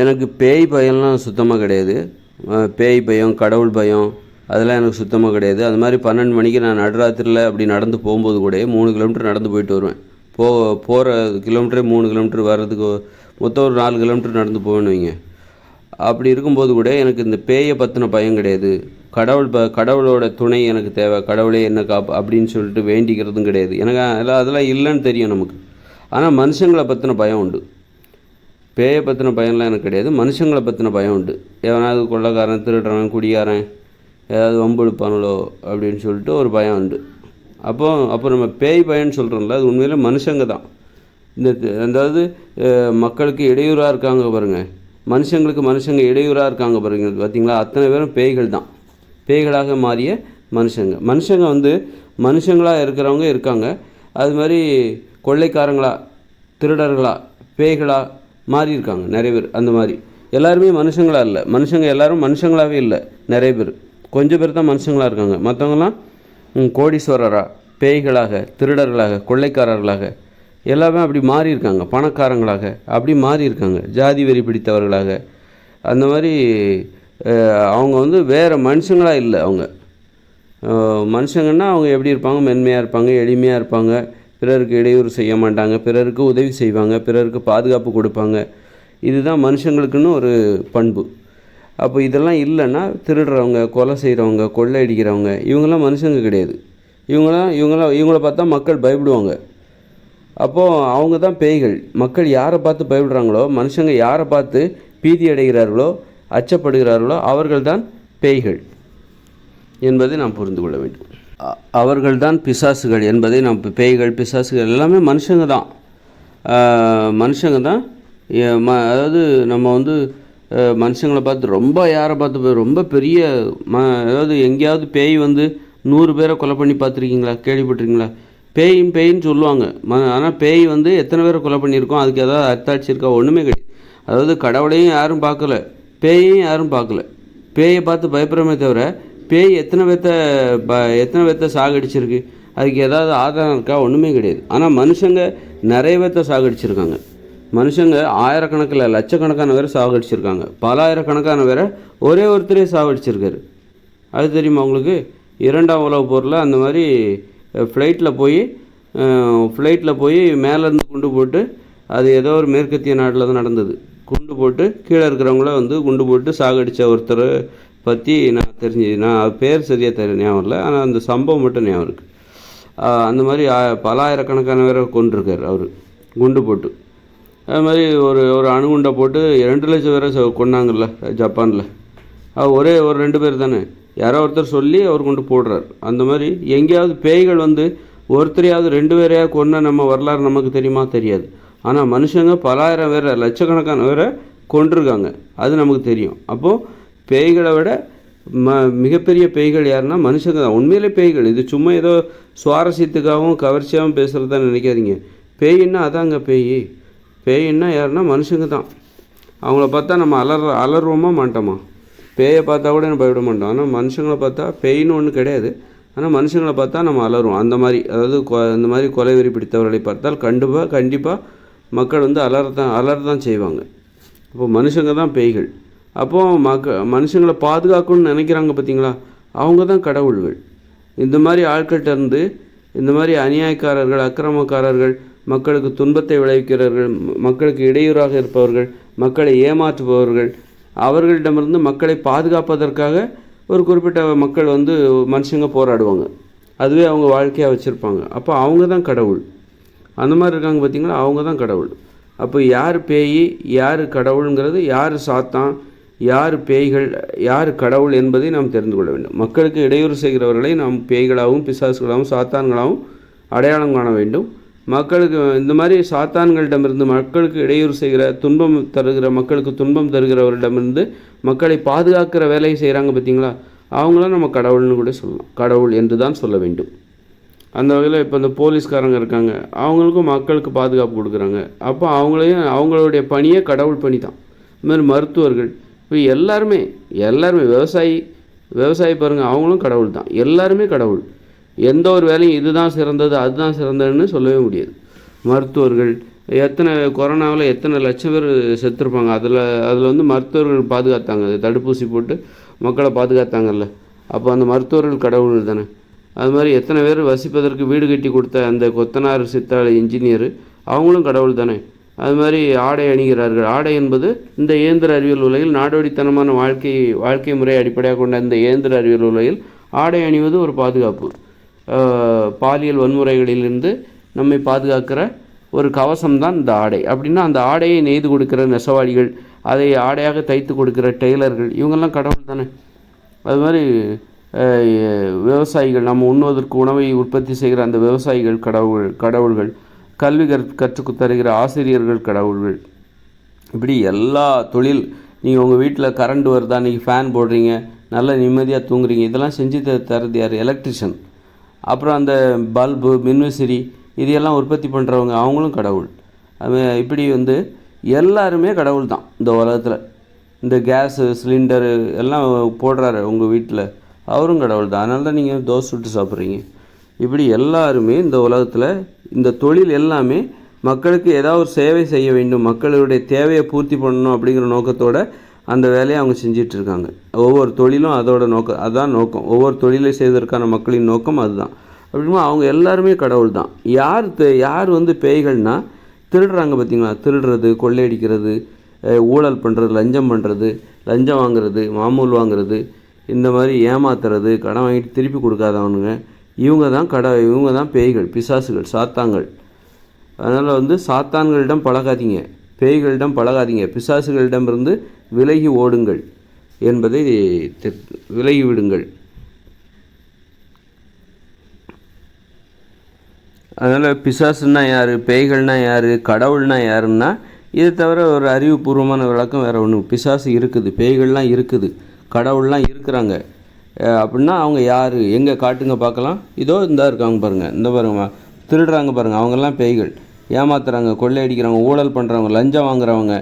எனக்கு பேய் பயம்லாம் சுத்தமாக கிடையாது. பேய் பயம் கடவுள் பயம் அதெல்லாம் எனக்கு சுத்தமாக கிடையாது. அது மாதிரி பன்னெண்டு மணிக்கு நான் நடுராத்திரியில் அப்படி நடந்து போகும்போது கூட மூணு கிலோமீட்டர் நடந்து போயிட்டு வருவேன். போ போகிற கிலோமீட்டரே மூணு கிலோமீட்டர் வர்றதுக்கு மொத்தம் ஒரு நாலு கிலோமீட்டர் நடந்து போவேன்னு வைங்க. அப்படி இருக்கும்போது கூட எனக்கு இந்த பேயை பற்றின பயம் கிடையாது. கடவுள் ப கடவுளோட துணை எனக்கு தேவை. கடவுளே என்ன காப்பு அப்படின்னு சொல்லிட்டு வேண்டிக்கிறதும் கிடையாது. எனக்கு அதெல்லாம் அதெல்லாம் இல்லைன்னு தெரியும் நமக்கு. ஆனால் மனுஷங்களை பற்றின பயம் உண்டு. பேயை பற்றின பயம்லாம் எனக்கு கிடையாது. மனுஷங்களை பற்றின பயம் உண்டு. எவனாவது கொள்ளைக்காரன் திருடுறவன் குடிகாரன் ஏதாவது வம்பு இழுப்பானுங்களோ அப்படின்னு சொல்லிட்டு ஒரு பயம் உண்டு. அப்போ அப்போ நம்ம பேய் பயம்னு சொல்கிறோம்ல அது உண்மையில் மனுஷங்க தான். இந்த அதாவது மக்களுக்கு இடையூறாக இருக்காங்க பாருங்கள் மனுஷங்களுக்கு மனுஷங்க இடையூறாக இருக்காங்க பாருங்க. பார்த்தீங்களா அத்தனை பேரும் பேய்கள் தான். பேய்களாக மாறிய மனுஷங்க. மனுஷங்க வந்து மனுஷங்களாக இருக்கிறவங்க இருக்காங்க. அது மாதிரி கொள்ளைக்காரங்களா திருடர்களா பேய்களா மாறியிருக்காங்க நிறைய பேர். அந்த மாதிரி. எல்லாருமே மனுஷங்களாக இல்லை. மனுஷங்க எல்லாரும் மனுஷங்களாகவே இல்லை நிறைய பேர். கொஞ்சம் பேர் தான் மனுஷங்களாக இருக்காங்க. மற்றவங்களாம் கோடீஸ்வரராக பேய்களாக திருடர்களாக கொள்ளைக்காரர்களாக எல்லாமே அப்படி மாறி இருக்காங்க பணக்காரங்களாக அப்படி மாறி இருக்காங்க ஜாதி வெறி பிடித்தவர்களாக. அந்த மாதிரி அவங்க வந்து வேறு மனுஷங்களாக இல்லை அவங்க. மனுஷங்கன்னா அவங்க எப்படி இருப்பாங்க? மென்மையாக இருப்பாங்க எளிமையாக இருப்பாங்க. பிறருக்கு இடையூறு செய்ய மாட்டாங்க பிறருக்கு உதவி செய்வாங்க பிறருக்கு பாதுகாப்பு கொடுப்பாங்க. இதுதான் மனுஷங்களுக்குன்னு ஒரு பண்பு. அப்போ இதெல்லாம் இல்லைன்னா திருடுறவங்க கொலை செய்கிறவங்க கொள்ளை அடிக்கிறவங்க இவங்கெல்லாம் மனுஷங்க கிடையாது. இவங்களாம் இவங்களாம் இவங்கள பார்த்தா மக்கள் பயப்படுவாங்க. அப்போது அவங்க தான் பேய்கள். மக்கள் யாரை பார்த்து பயப்படுறாங்களோ மனுஷங்க யாரை பார்த்து பீதி அடைகிறார்களோ அச்சப்படுகிறார்களோ அவர்கள்தான் பேய்கள் என்பதை நாம் புரிந்து கொள்ள வேண்டும். அவர்கள்தான் பிசாசுகள் என்பதை நாம் பேய்கள் பிசாசுகள் எல்லாமே மனுஷங்க தான். மனுஷங்க தான். ம அதாவது நம்ம வந்து மனுஷங்களை பார்த்து ரொம்ப யாரை பார்த்து ரொம்ப பெரிய ம அதாவது எங்கேயாவது பேய் வந்து நூறு பேரை கொலை பண்ணி பார்த்துருக்கீங்களா? கேள்விப்பட்டிருக்கீங்களா? பேயும் பேயின்னு சொல்லுவாங்க. ம ஆனால் பேய் வந்து எத்தனை பேரை கொலை பண்ணியிருக்கோம்? அதுக்கு ஏதாவது அர்த்தாட்சி இருக்கா? ஒன்றுமே கிடையாது. அதாவது கடவுளையும் யாரும் பார்க்கல. பேயையும் யாரும் பார்க்கல. பேயை பார்த்து பயப்படுறமே தவிர பேய் எத்தனை பேர்த்த ப எத்தனை பேர்த்த சாகடிச்சிருக்கு? அதுக்கு ஏதாவது ஆதாரம் இருக்கா? ஒன்றுமே கிடையாது. ஆனால் மனுஷங்க நிறைய பேர்த்த சாகடிச்சிருக்காங்க. மனுஷங்க ஆயிரக்கணக்கில் லட்சக்கணக்கான பேரை சாகடிச்சிருக்காங்க. பல ஆயிரக்கணக்கான பேரை ஒரே ஒருத்தரே சாகடிச்சிருக்காரு. அது தெரியுமா உங்களுக்கு? இரண்டாம் உலக போரில் அந்த மாதிரி ஃப்ளைட்டில் போய் ஃப்ளைட்டில் போய் மேலேருந்து குண்டு போட்டு அது ஏதோ ஒரு மேற்கத்திய நாட்டில் தான் நடந்தது. குண்டு போட்டு கீழே இருக்கிறவங்கள வந்து குண்டு போட்டு சாகடித்த ஒருத்தர் பற்றி நான் தெரிஞ்சு நான் பேர் சரியாக தெரிய ஞாபகம் இல்லை ஆனால் அந்த சம்பவம் மட்டும் ஞாபகம் இருக்குது அந்த மாதிரி பலாயிரக்கணக்கான பல ஆயிரக்கணக்கான பேரை கொண்டிருக்கார் அவர் குண்டு போட்டு. அது மாதிரி ஒரு ஒரு அணுகுண்டை போட்டு ரெண்டு லட்சம் பேரை கொண்டாங்கல்ல ஜப்பானில். ஒரே ஒரு ரெண்டு பேர் தானே. யாரோ ஒருத்தர் சொல்லி அவர் கொண்டு போடுறார். அந்த மாதிரி எங்கேயாவது பேய்கள் வந்து ஒருத்தரையாவது ரெண்டு பேரையாக கொன்ன நம்ம வரலாறு நமக்கு தெரியுமா? தெரியாது. ஆனால் மனுஷங்க பலாயிரம் பேரை லட்சக்கணக்கான பேரை கொண்டிருக்காங்க அது நமக்கு தெரியும். அப்போது பேய்களை விட ம மிகப்பெரிய பேய்கள் யாருன்னா மனுஷங்க தான். உண்மையிலே பேய்கள். இது சும்மா ஏதோ சுவாரஸ்யத்துக்காகவும் கவர்ச்சியாகவும் பேசுகிறதா நினைக்காதீங்க. பேயின்னா அதாங்க பேய். பேயின்னா யாருன்னா மனுஷங்க தான். அவங்கள பார்த்தா நம்ம அலற அலறுவோமா மாட்டோமா? பேயை பார்த்தா கூட நம்ம பயப்பட மாட்டோம். ஆனால் மனுஷங்களை பார்த்தா பேயின்னு ஒன்றும் கிடையாது. ஆனால் மனுஷங்களை பார்த்தா நம்ம அலறுவோம். அந்த மாதிரி அதாவது கொ இந்த மாதிரி கொலை வெறி பிடித்தவர்களை பார்த்தால் கண்டிப்பாக கண்டிப்பாக மக்கள் வந்து அலறதான் அலறதான் செய்வாங்க. அப்போ மனுஷங்க தான் பேய்கள். அப்போது மக்க மனுஷங்களை பாதுகாக்கணும்னு நினைக்கிறாங்க பார்த்தீங்களா அவங்க தான் கடவுள்கள். இந்த மாதிரி ஆட்கள்கிட்ட இருந்து இந்த மாதிரி அநியாயக்காரர்கள் அக்கிரமக்காரர்கள் மக்களுக்கு துன்பத்தை விளைவிக்கிறவர்கள் மக்களுக்கு இடையூறாக இருப்பவர்கள் மக்களை ஏமாற்றுபவர்கள் அவர்களிடமிருந்து மக்களை பாதுகாப்பதற்காக ஒரு குறிப்பிட்ட மக்கள் வந்து மனுஷங்க போராடுவாங்க. அதுவே அவங்க வாழ்க்கையாக வச்சுருப்பாங்க. அப்போ அவங்க தான் கடவுள். அந்த மாதிரி இருக்காங்க பார்த்தீங்களா அவங்க தான் கடவுள். அப்போ யார் பேய் யார் கடவுளுங்கிறது யார் சாத்தான் யார் பேய்கள் யார் கடவுள் என்பதை நாம் தெரிந்து கொள்ள வேண்டும். மக்களுக்கு இடையூறு செய்கிறவர்களை நாம் பேய்களாகவும் பிசாசுகளாகவும் சாத்தான்களாகவும் அடையாளம் காண வேண்டும். மக்களுக்கு இந்த மாதிரி சாத்தான்களிடமிருந்து மக்களுக்கு இடையூறு செய்கிற துன்பம் தருகிற மக்களுக்கு துன்பம் தருகிறவரிடமிருந்து மக்களை பாதுகாக்கிற வேலையை செய்கிறாங்க பார்த்தீங்களா? அவங்களும் நம்ம கடவுள்னு கூட சொல்லலாம். கடவுள் என்று தான் சொல்ல வேண்டும். அந்த வகையில் இப்போ இந்த போலீஸ்காரங்க இருக்காங்க. அவங்களுக்கும் மக்களுக்கு பாதுகாப்பு கொடுக்குறாங்க. அப்போ அவங்களையும் அவங்களுடைய பணியே கடவுள் பணி தான். இதுமாதிரி மருத்துவர்கள் இப்போ எல்லாருமே எல்லாருமே விவசாயி விவசாயி பாருங்கள் அவங்களும் கடவுள் தான். எல்லாருமே கடவுள். எந்த ஒரு வேலையும் இதுதான் சிறந்தது அதுதான் சிறந்ததுன்னு சொல்லவே முடியாது. மருத்துவர்கள் எத்தனை கொரோனாவில் எத்தனை லட்சம் பேர் செத்துருப்பாங்க. அதில் அதில் வந்து மருத்துவர்கள் பாதுகாத்தாங்க. அது தடுப்பூசி போட்டு மக்களை பாதுகாத்தாங்கல்ல. அப்போ அந்த மருத்துவர்கள் கடவுள் தானே. அது மாதிரி எத்தனை பேர் வசிப்பதற்கு வீடு கட்டி கொடுத்த அந்த கொத்தனார் சித்தாள் இன்ஜினியர் அவங்களும் கடவுள் தானே. அது மாதிரி ஆடை அணிகிறார்கள். ஆடை என்பது இந்த இயந்திர அறிவியல் உலகில் நாடோடித்தனமான வாழ்க்கை வாழ்க்கை முறை அடிப்படையாக கொண்ட இந்த இயந்திர அறிவியல் உலகில் ஆடை அணிவது ஒரு பாதுகாப்பு. பாலியல் வன்முறைகளிலிருந்து நம்மை பாதுகாக்கிற ஒரு கவசம் தான் இந்த ஆடை. அப்படின்னா அந்த ஆடையை நெய்து கொடுக்கிற நெசவாளிகள் அதை ஆடையாக தைத்து கொடுக்கிற டெய்லர்கள் இவங்கெல்லாம் கடவுள் தானே. அது மாதிரி விவசாயிகள் நம்ம உண்ணுவதற்கு உணவை உற்பத்தி செய்கிற அந்த விவசாயிகள் கடவுள் கடவுள்கள் கல்வி கற் கற்றுக் தருகிற ஆசிரியர்கள் கடவுள்கள். இப்படி எல்லா தொழில் நீங்கள் உங்கள் வீட்டில் கரண்ட் வருதா நீங்கள் ஃபேன் போடுறீங்க நல்ல நிம்மதியாக தூங்குறீங்க இதெல்லாம் செஞ்சு தரது யார்? எலக்ட்ரிஷியன் அப்புறம் அந்த பல்பு மின்விசிறி இதையெல்லாம் உற்பத்தி பண்ணுறவங்க அவங்களும் கடவுள். அது இப்படி வந்து எல்லாருமே கடவுள் தான் இந்த உலகத்தில். இந்த கேஸு சிலிண்டரு எல்லாம் போடுறாரு உங்கள் வீட்டில் அவரும் கடவுள் தான். அதனால தான் நீங்கள் தோசை சுட்டு சாப்பிட்றீங்க. இப்படி எல்லாருமே இந்த உலகத்தில் இந்த தொழில் எல்லாமே மக்களுக்கு ஏதாவது ஒரு சேவை செய்ய வேண்டும் மக்களுடைய தேவையை பூர்த்தி பண்ணணும் அப்படிங்கிற நோக்கத்தோட அந்த வேலையை அவங்க செஞ்சிட்ருக்காங்க. ஒவ்வொரு தொழிலும் அதோட நோக்கம் அதுதான் நோக்கம். ஒவ்வொரு தொழிலை செய்வதற்கான மக்களின் நோக்கம் அதுதான். அப்படின்னா அவங்க எல்லாருமே கடவுள் தான் யார் யார் வந்து பேய்கள்னா திருடுறாங்க பார்த்தீங்களா? திருடுறது கொள்ளையடிக்கிறது ஊழல் பண்ணுறது லஞ்சம் பண்ணுறது லஞ்சம் வாங்குறது மாமூல் வாங்குறது இந்த மாதிரி ஏமாத்துறது கடன் வாங்கிட்டு திருப்பி கொடுக்காதவனுங்க இவங்க தான் கடவுள் இவங்க தான் பேய்கள் பிசாசுகள் சாத்தாங்கள் அதனால் வந்து சாத்தான்களிடம் பழகாதீங்க. பேய்களிடம் பழகாதீங்க. பிசாசுகளிடமிருந்து விலகி ஓடுங்கள் என்பதை விலகிவிடுங்கள். விலகி விடுங்கள் அதனால் பிசாசுன்னா யார் பேய்கள்னா யார் கடவுள்னா யாருன்னா இது தவிர ஒரு அறிவுபூர்வமான விளக்கம் வேறு ஒன்றும் பிசாசு இருக்குது பேய்கள்லாம் இருக்குது கடவுள்லாம் இருக்கிறாங்க. அப்படின்னா அவங்க யார்? எங்கே காட்டுங்க பார்க்கலாம். இதோ இந்தா இருக்காங்க பாருங்கள் இந்த பாருங்க திருடுறாங்க பாருங்கள் அவங்கெல்லாம் பேய்கள். ஏமாத்துறாங்க கொள்ளையடிக்கிறவங்க ஊழல் பண்ணுறவங்க லஞ்சம் வாங்குறவங்க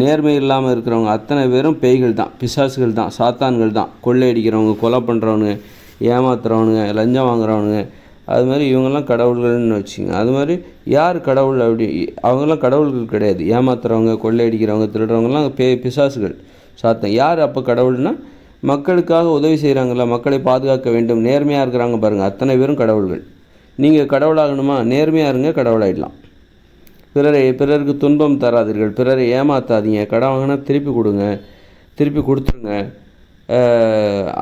நேர்மை இல்லாமல் இருக்கிறவங்க அத்தனை பேரும் பேய்கள் தான். பிசாசுகள் தான். சாத்தான்கள் தான். கொள்ளையடிக்கிறவங்க கொலை பண்ணுறவனுங்க ஏமாத்துறவனுங்க லஞ்சம் வாங்குறவனுங்க. அது மாதிரி இவங்கெல்லாம் கடவுள்கள்னு வச்சுங்க அது மாதிரி யார் கடவுள் அப்படி? அவங்கெல்லாம் கடவுள்கள் கிடையாது. ஏமாத்துறவங்க கொள்ளையடிக்கிறவங்க திருடுறவங்கலாம் பே பிசாசுகள் சாத்தம் யார் அப்போ கடவுள்னா? மக்களுக்காக உதவி செய்கிறாங்களா மக்களை பாதுகாக்க வேண்டும் நேர்மையாக இருக்கிறாங்க பாருங்கள் அத்தனை பேரும் கடவுள்கள். நீங்கள் கடவுளாகணுமா? நேர்மையாக இருங்க கடவுளாயிடலாம். பிறரை பிறருக்கு துன்பம் தராதீர்கள் பிறரை ஏமாற்றாதீங்க கடன் வாங்கினா திருப்பி கொடுங்க திருப்பி கொடுத்துருங்க.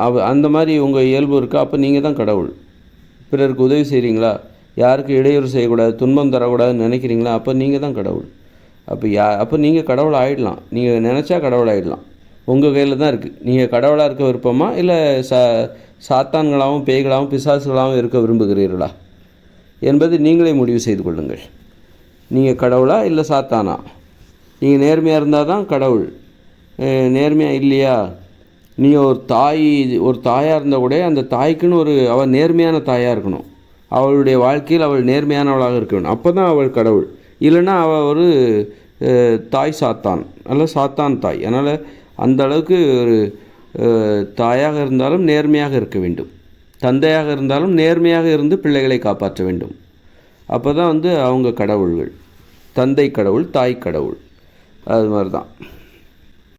அவ அந்த மாதிரி உங்கள் இயல்பு இருக்கா அப்போ நீங்கள் தான் கடவுள். பிறருக்கு உதவி செய்கிறீங்களா யாருக்கு இடையூறு செய்யக்கூடாது துன்பம் தரக்கூடாதுன்னு நினைக்கிறீங்களா? அப்போ நீங்கள் தான் கடவுள். அப்போ யா அப்போ நீங்கள் கடவுள் ஆயிடலாம் நீங்கள் நினச்சா கடவுள் ஆகிடலாம் உங்கள் கையில் தான் இருக்குது நீங்கள் கடவுளாக இருக்க விருப்பமா? இல்லை சா சாத்தான்களாகவும் பேய்களாகவும் பிசாசுகளாகவும் இருக்க விரும்புகிறீர்களா? என்பது நீங்களே முடிவு செய்து கொள்ளுங்கள். நீங்கள் கடவுளா இல்லை சாத்தானா? நீங்கள் நேர்மையாக இருந்தால் தான் கடவுள். நேர்மையாக இல்லையா? நீங்கள் ஒரு தாய் ஒரு தாயாக இருந்தால் கூட அந்த தாய்க்குன்னு ஒரு அவள் நேர்மையான தாயாக இருக்கணும். அவளுடைய வாழ்க்கையில் அவள் நேர்மையானவளாக இருக்க அப்போ தான் அவள் கடவுள். இல்லைன்னா அவள் ஒரு தாய் சாத்தான். அல்ல சாத்தான் தாய். அதனால் அந்த அளவுக்கு ஒரு தாயாக இருந்தாலும் நேர்மையாக இருக்க வேண்டும். தந்தையாக இருந்தாலும் நேர்மையாக இருந்து பிள்ளைகளை காப்பாற்ற வேண்டும். அப்போ தான் வந்து அவங்க கடவுள்கள். தந்தை கடவுள் தாய் கடவுள். அது மாதிரி தான்